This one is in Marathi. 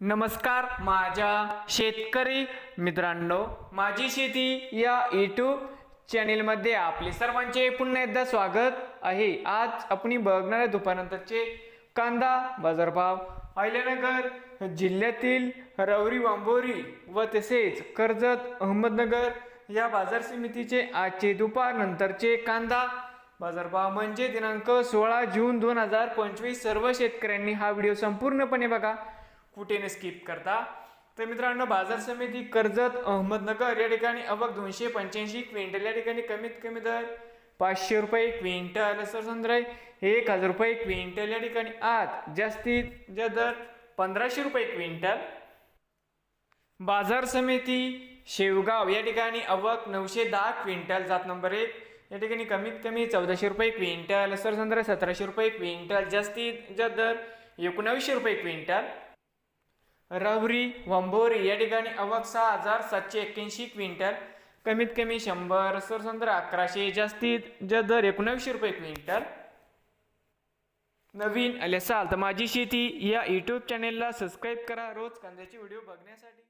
नमस्कार माझ्या शेतकरी मित्रांनो माझी शेती या यूट्यूब चॅनेलमध्ये आपले सर्वांचे पुन्हा एकदा स्वागत आहे. आज आपण बघणार आहे दुपारनंतरचे कांदा बाजारभाव. अहिल्यानगर जिल्ह्यातील रवरी वांबोरी व तसेच कर्जत अहमदनगर या बाजार समितीचे आजचे दुपारनंतरचे कांदा बाजारभाव म्हणजे दिनांक सोळा जून दोन हजार पंचवीस. सर्व शेतकऱ्यांनी हा व्हिडिओ संपूर्णपणे बघा. कुठे स्किप करता. तर मित्रांनो बाजार समिती कर्जत अहमदनगर या ठिकाणी अवक दोनशे पंच्याऐंशी क्विंटल या ठिकाणी कमीत कमी दर पाचशे रुपये क्विंटल सर समजा एक हजार रुपये क्विंटल या ठिकाणी आत जास्तीत ज्या दर पंधराशे रुपये क्विंटल. बाजार समिती शेवगाव या ठिकाणी अवक नऊशे दहा क्विंटल जात नंबर एक. या ठिकाणी कमीत कमी चौदाशे रुपये क्विंटल सरसंद्र सतराशे रुपये क्विंटल जास्तीत ज्या दर एकोणावीसशे रुपये क्विंटल. रवरी वंभोरी या ठिकाणी अवक सहा हजार सातशे एक्क्याऐंशी क्विंटल. कमीत कमी शंभर सरसंद्र अकराशे जास्तीत ज्या दर एकोणावीसशे रुपये क्विंटल. नवीन आले असाल तर माझी शेती या यूट्यूब चॅनेलला सबस्क्राईब करा. रोज कांद्याचे व्हिडिओ बघण्यासाठी.